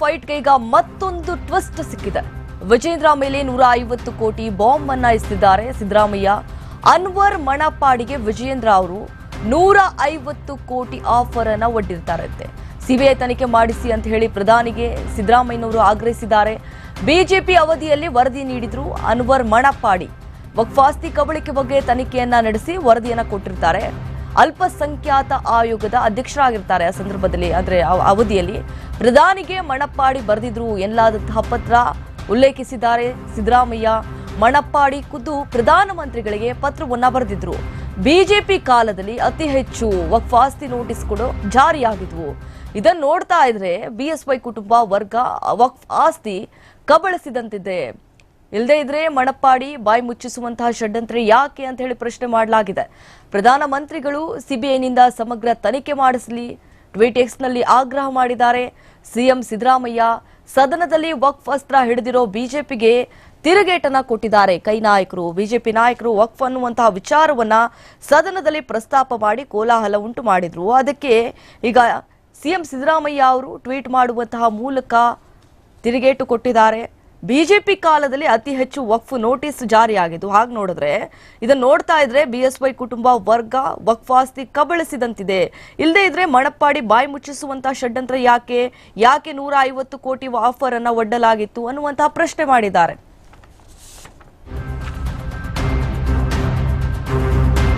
ಫೈಟ್ಗೆ ಈಗ ಮತ್ತೊಂದು ಟ್ವಿಸ್ಟ್ ಸಿಕ್ಕಿದೆ. ವಿಜೇಂದ್ರ ಮೇಲೆ ನೂರ ಐವತ್ತು ಕೋಟಿ ಬಾಂಬ್ ಅನ್ನ ಇಸ್ತಿದ್ದಾರೆ ಸಿದ್ದರಾಮಯ್ಯ, ಅನ್ವರ್ ಮಣಪಾಡಿಗೆ ವಿಜೇಂದ್ರ ಅವರು ನೂರ ಐವತ್ತು ಕೋಟಿ ಆಫರ್ ಅನ್ನ ಒಡ್ಡಿರ್ತಾರಂತೆ. ಸಿಬಿಐ ತನಿಖೆ ಮಾಡಿಸಿ ಅಂತ ಹೇಳಿ ಪ್ರಧಾನಿಗೆ ಸಿದ್ದರಾಮಯ್ಯನವರು ಆಗ್ರಹಿಸಿದ್ದಾರೆ. ಬಿಜೆಪಿ ಅವಧಿಯಲ್ಲಿ ವರದಿ ನೀಡಿದ್ರು ಅನ್ವರ್ ಮಣಪಾಡಿ ವಕ್ಫಾಸ್ತಿ ಕಬಳಿಕೆ ಬಗ್ಗೆ ತನಿಖೆಯನ್ನ ನಡೆಸಿ ವರದಿಯನ್ನ ಕೊಟ್ಟಿರ್ತಾರೆ. ಅಲ್ಪಸಂಖ್ಯಾತ ಆಯೋಗದ ಅಧ್ಯಕ್ಷರಾಗಿರ್ತಾರೆ. ಆ ಸಂದರ್ಭದಲ್ಲಿ ಅಂದ್ರೆ ಅವಧಿಯಲ್ಲಿ ಪ್ರಧಾನಿಗೆ ಮಣಪ್ಪಾಡಿ ಬರೆದಿದ್ರು. ಎನ್ನಲಾದಂತಹ ಪತ್ರ ಉಲ್ಲೇಖಿಸಿದ್ದಾರೆ. ಸಿದ್ದರಾಮಯ್ಯ ಮಣಪ್ಪಾಡಿ ಖುದ್ದು ಪ್ರಧಾನಮಂತ್ರಿಗಳಿಗೆ ಪತ್ರವನ್ನ ಬರೆದಿದ್ರು. ಬಿಜೆಪಿ ಕಾಲದಲ್ಲಿ ಅತಿ ಹೆಚ್ಚು ವಕ್ಫಾಸ್ತಿ ನೋಟಿಸ್ಗಳು ಜಾರಿಯಾಗಿದ್ವು. ಇದನ್ನು ನೋಡ್ತಾ ಇದ್ರೆ ಬಿಎಸ್ವೈ ಕುಟುಂಬ ವರ್ಗ ವಕ್ಫ್ ಆಸ್ತಿ ಕಬಳಿಸಿದಂತಿದೆ. ಇಲ್ಲದೇ ಇದ್ರೆ ಮಣಪ್ಪಾಡಿ ಬಾಯಿ ಮುಚ್ಚಿಸುವಂತಹ ಷಡ್ಯಂತ್ರ ಯಾಕೆ ಅಂತ ಹೇಳಿ ಪ್ರಶ್ನೆ ಮಾಡಲಾಗಿದೆ. ಪ್ರಧಾನಮಂತ್ರಿಗಳು ಸಿಬಿಐನಿಂದ ಸಮಗ್ರ ತನಿಖೆ ಮಾಡಿಸಲಿ ಟ್ವೀಟ್ ಎಕ್ಸ್ನಲ್ಲಿ ಆಗ್ರಹ ಮಾಡಿದ್ದಾರೆ. ಸಿಎಂ ಸಿದ್ದರಾಮಯ್ಯ ಸದನದಲ್ಲಿ ವಕ್ಫ್ ಅಸ್ತ್ರ ಹಿಡಿದಿರೋ ಬಿಜೆಪಿಗೆ ತಿರುಗೇಟನ ಕೊಟ್ಟಿದ್ದಾರೆ. ಕೈ ನಾಯಕರು, ಬಿಜೆಪಿ ನಾಯಕರು ವಕ್ಫ್ ಅನ್ನುವಂತಹ ವಿಚಾರವನ್ನ ಸದನದಲ್ಲಿ ಪ್ರಸ್ತಾಪ ಮಾಡಿ ಕೋಲಾಹಲ ಉಂಟು ಮಾಡಿದ್ರು. ಅದಕ್ಕೆ ಈಗ ಸಿಎಂ ಸಿದ್ದರಾಮಯ್ಯ ಅವರು ಟ್ವೀಟ್ ಮಾಡುವಂತಹ ಮೂಲಕ ತಿರುಗೇಟು ಕೊಟ್ಟಿದ್ದಾರೆ. ಬಿಜೆಪಿ ಕಾಲದಲ್ಲಿ ಅತಿ ಹೆಚ್ಚು ವಕ್ಫ್ ನೋಟಿಸ್ ಜಾರಿಯಾಗಿದ್ದು, ಹಾಗೆ ನೋಡಿದ್ರೆ ಇದನ್ನ ನೋಡ್ತಾ ಇದ್ರೆ ಬಿಎಸ್ವೈ ಕುಟುಂಬ ವರ್ಗ ವಕ್ಫಾಸ್ತಿ ಕಬಳಿಸಿದಂತಿದೆ. ಇಲ್ಲದೆ ಇದ್ರೆ ಮಣಪ್ಪಾಡಿ ಬಾಯಿ ಮುಚ್ಚಿಸುವಂತಹ ಷಡ್ಯಂತ್ರ ಯಾಕೆ? ಯಾಕೆ ನೂರ ಐವತ್ತು ಕೋಟಿ ಆಫರ್ ಅನ್ನ ಒಡ್ಡಲಾಗಿತ್ತು ಅನ್ನುವಂತಹ ಪ್ರಶ್ನೆ ಮಾಡಿದ್ದಾರೆ.